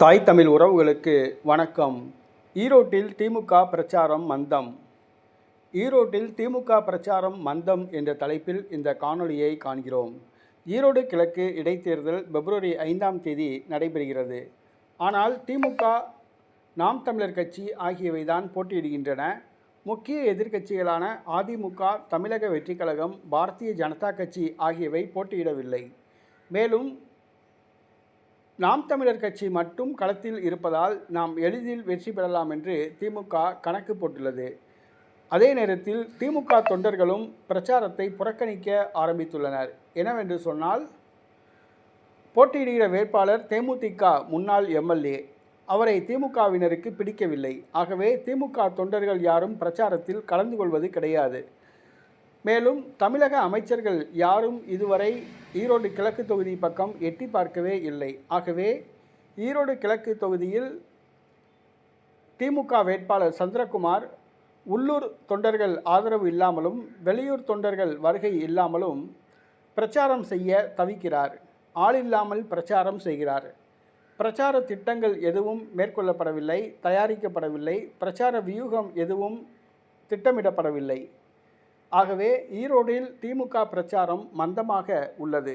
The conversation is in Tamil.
தாய் தமிழ் உறவுகளுக்கு வணக்கம். ஈரோட்டில் திமுக பிரச்சாரம் மந்தம். ஈரோட்டில் திமுக பிரச்சாரம் மந்தம் என்ற தலைப்பில் இந்த காணொளியை காண்கிறோம். ஈரோடு கிழக்கு இடைத்தேர்தல் பிப்ரவரி ஐந்தாம் தேதி நடைபெறுகிறது. ஆனால் திமுக நாம் தமிழர் கட்சி ஆகியவை தான் போட்டியிடுகின்றன. முக்கிய எதிர்க்கட்சிகளான அதிமுக தமிழக வெற்றிக் கழகம் பாரதிய ஜனதா கட்சி ஆகியவை போட்டியிடவில்லை. மேலும் நாம் தமிழர் கட்சி மட்டும் களத்தில் இருப்பதால் நாம் எளிதில் வெற்றி பெறலாம் என்று திமுக கணக்கு போட்டுள்ளது. அதே நேரத்தில் திமுக தொண்டர்களும் பிரச்சாரத்தை புறக்கணிக்க ஆரம்பித்துள்ளனர். என்னவென்று சொன்னால் போட்டியிடுகிற வேட்பாளர் தேமுதிக முன்னாள் எம்எல்ஏ. அவரை திமுகவினருக்கு பிடிக்கவில்லை. ஆகவே திமுக தொண்டர்கள் யாரும் பிரச்சாரத்தில் கலந்து கொள்வது கிடையாது. மேலும் தமிழக அமைச்சர்கள் யாரும் இதுவரை ஈரோடு கிழக்கு தொகுதி பக்கம் எட்டி பார்க்கவே இல்லை. ஆகவே ஈரோடு கிழக்கு தொகுதியில் திமுக வேட்பாளர் சந்திரகுமார் உள்ளூர் தொண்டர்கள் ஆதரவு இல்லாமலும் வெளியூர் தொண்டர்கள் வருகை இல்லாமலும் பிரச்சாரம் செய்ய தவிக்கிறார். ஆள் இல்லாமல் பிரச்சாரம் செய்கிறார். பிரச்சார திட்டங்கள் எதுவும் மேற்கொள்ளப்படவில்லை தயாரிக்கப்படவில்லை பிரச்சார வியூகம் எதுவும் திட்டமிடப்படவில்லை. ஆகவே ஈரோடில் திமுக பிரச்சாரம் மந்தமாக உள்ளது.